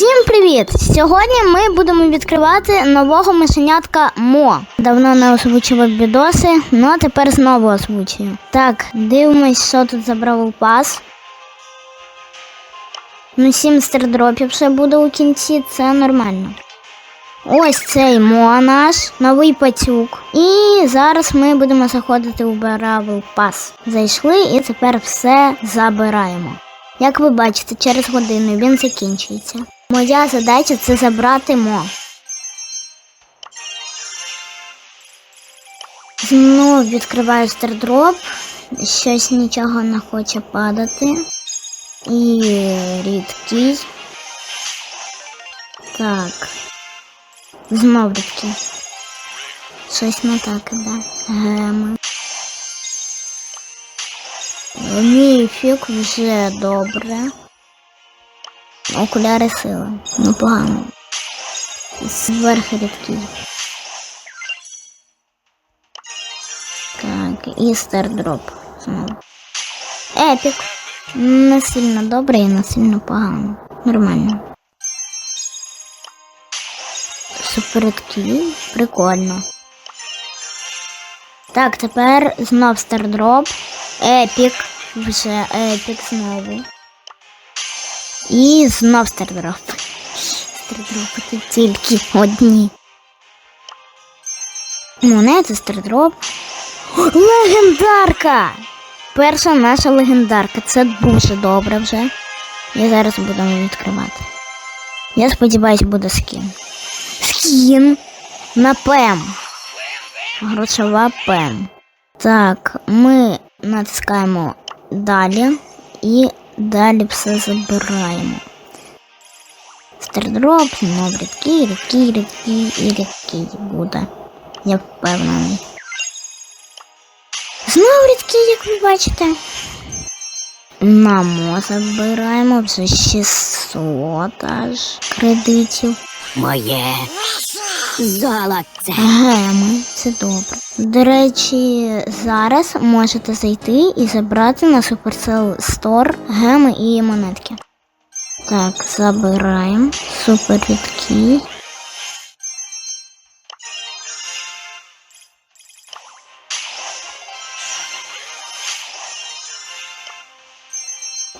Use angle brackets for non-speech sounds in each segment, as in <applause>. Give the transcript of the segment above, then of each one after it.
Всім привіт! Сьогодні ми будемо відкривати нового мишенятка Мо. Давно не озвучував відоси, ну а тепер знову озвучую. Так, дивимось, що тут забрав пас. Ну, 7 стердропів ще буде у кінці, це нормально. Ось цей Мо наш, новий пацюк. І зараз ми будемо заходити у Бравл Пас. Зайшли і тепер все забираємо. Як ви бачите, через годину він закінчується. Моя задача це забрати мо. Знову відкриваю стардроп. Щось нічого не хоче падати. І рідкий. Так. Знов рідкий. Щось не так іде. Геми. Міфік вже добре. Окуляри сили. Ну погано. Зверху рідкий. Так, і стардроп. Епік. Не сильно добре і не сильно погано. Нормально. Супер. Прикольно. Так, тепер знов стардроп. Епік. Вже епік знову. І знов стардроп. Стардропи тут тільки одні. Монети стардроп. Легендарка! Перша наша легендарка. Це дуже добре вже. Я зараз будемо відкривати. Я сподіваюсь, буде скін. Скін на пем. Грошова пем. Так, ми натискаємо далі і далі все забираємо. Стардроп, знов рідкий, рідкий, рідкий і рідкий буде. Я впевнений. Знов рідкий, як ви бачите. Намо забираємо вже 600 аж кредитів. Моє золоце. Геми, це добре. До речі, зараз можете зайти і забрати на Supercell Store геми і монетки. Так, забираємо. Супер рідкі.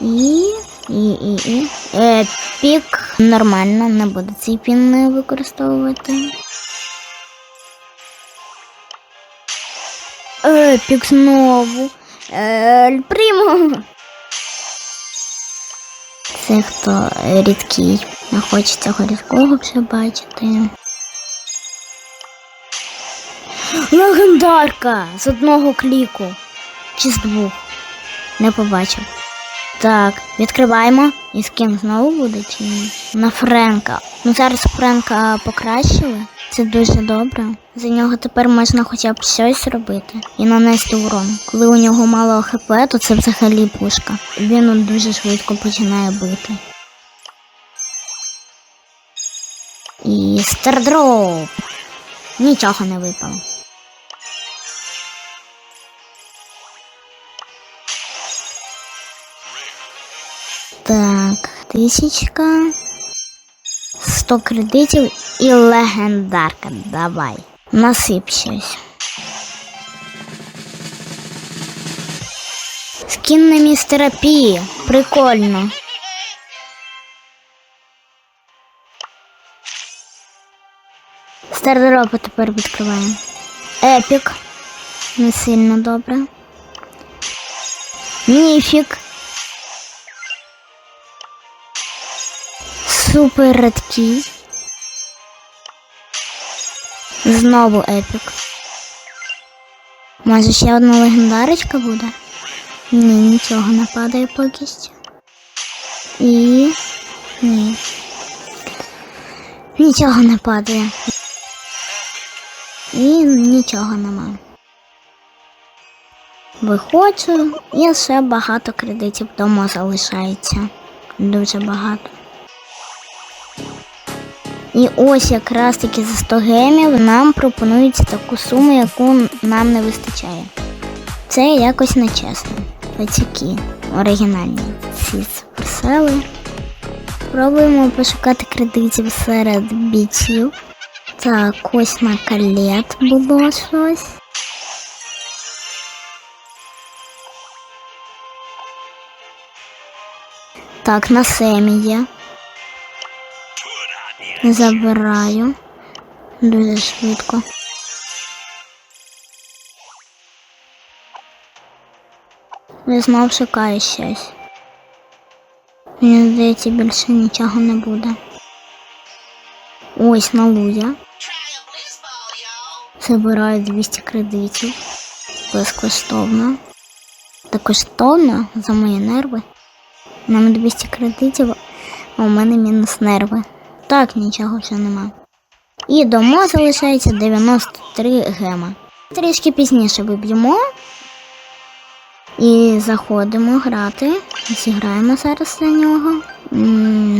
І, і, і, і. Епік. Нормально, не буду цей пін використовувати. Епік знову. Ель Прімо. Це хто рідкий. Не хоче цього рідкого вже бачити. Легендарка з одного кліку. Чи з двох. Не побачив. Так, відкриваємо. І скін знову буде чи ні? На Френка. Ну зараз Френка покращили. Це дуже добре. За нього тепер можна хоча б щось робити і нанести урон. Коли у нього мало хп, то це взагалі пушка. Він дуже швидко починає бити. І стардроп. Нічого не випало. Так, тисячка. 100 кредитів і легендарка. Давай. Насип щось. Скін на містера Пі. Прикольно. Стардропи тепер відкриваємо. Епік. Не сильно добре. Міфік. Супер редкий. Знову епік. Може ще одна легендарочка буде? Ні, нічого не падає поки що. І. Ні. Нічого не падає. І нічого нема. Виходжу, і ще багато кредитів вдома залишається. Дуже багато. І ось якраз таки за 100 гемів нам пропонують таку суму, яку нам не вистачає. Це якось нечесно. Пацюки оригінальні. Ці суперсели. Спробуємо пошукати кредитів серед бійців. Так, ось на калет було щось. Так, на семі є. Забираю. Дуже швидко. Я знов шукаю щось. Мені здається, більше нічого не буде. Ось на лузя. Забираю 200 кредитів. Безкоштовно. Та коштовно за мої нерви. Нам 200 кредитів, а у мене мінус нерви. Так, нічого вже нема. І домо залишається 93 гема. Трішки пізніше виб'ємо. І заходимо грати. Зіграємо зараз за нього.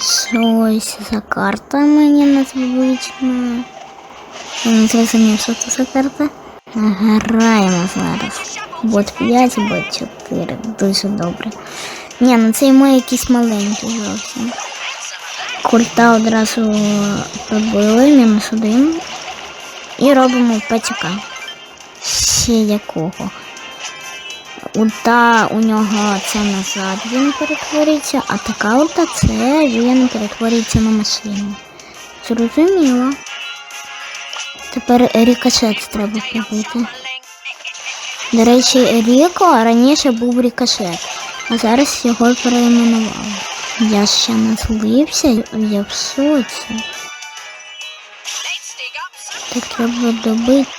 Щось за карта мені незвична. Не зрозумів, що це за карта. Граємо зараз. Бот 5, бот 4. Дуже добре. Ні, ну це йому якийсь маленький зовсім. Культа одразу пробили, мінус один. І робимо пацюка. Ще якого. Ульта у нього це назад він перетвориться, а така ульта це він перетворюється на машину. Зрозуміло. Тепер рікошет треба побити. До речі, Ріко раніше був рікошет, а зараз його перейменували. Я ще не злився, я в шоці. Так треба добити.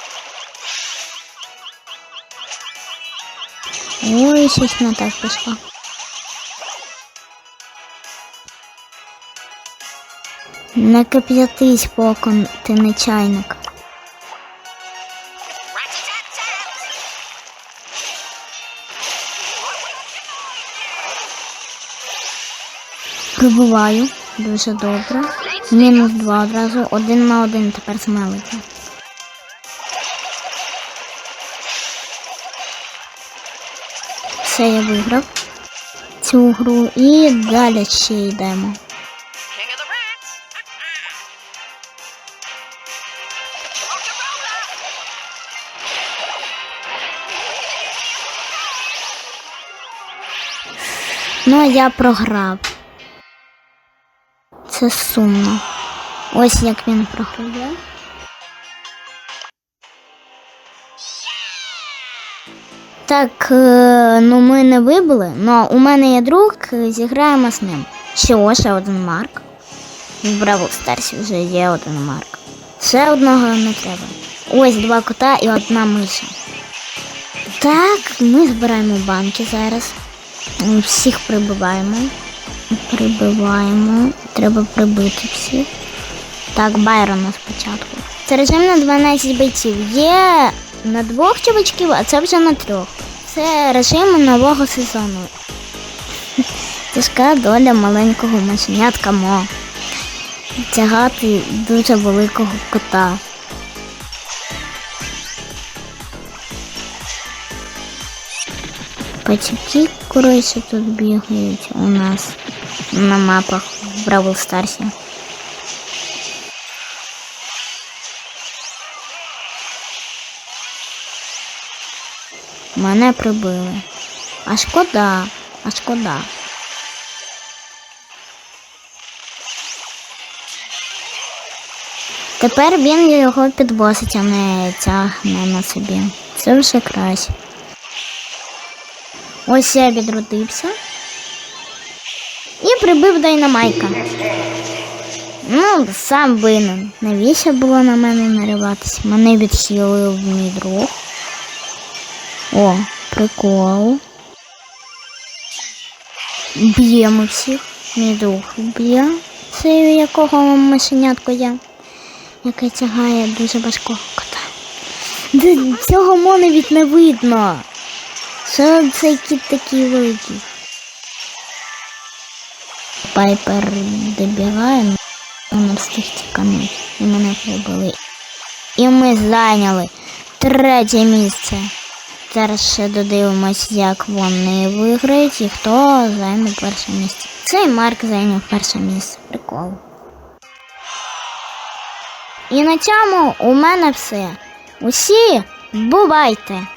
Ой, щось не так пішло. Не кип'ятись, поки ти не чайник. Прибуваю. Дуже добре. Мінус два одразу. Один на один тепер Мелоді. Все, я виграв цю гру і далі ще йдемо. Ну, а я програв. Це сумно. Ось як він програє. Так, е, ну ми не вибили, але у мене є друг, е, зіграємо з ним. Що, ще один Марк. В Бравл Старсі вже є один Марк. Ще одного не треба. Ось два кота і одна миша. Так, ми збираємо банки зараз. Всіх прибиваємо. Прибиваємо. Треба прибити всіх. Так, Байрона спочатку. Це режим на 12 бойців. Є на двох чувачків, а це вже на трьох. Це режим нового сезону. <laughs> Тяжка доля маленького машенятка Мо. Тягати дуже великого кота. Пацюки, коротше, тут бігають у нас на мапах в Бравл Старсі. Мене прибили. А шкода, а шкода. Тепер він його підвозить, а не тягне на собі. Це вже краще. Ось я відродився. І прибив дайнамайка. Ну, сам винен. Навіщо було на мене нариватися? Мене відхилив мій друг. О, прикол. Б'ємо всіх. Мій друг б'є. Це якого машенятко є, яке тягає дуже важкого кота. Цього мо навіть не видно. Що цей кіт такий великий? Пайпер добігає, вона встиг тіканути. І мене прибили. І ми зайняли третє місце. Зараз ще додивимось, як вони виграють і хто займе перше місце. Цей Марк зайняв перше місце. Прикол. І на цьому у мене все. Усі бувайте!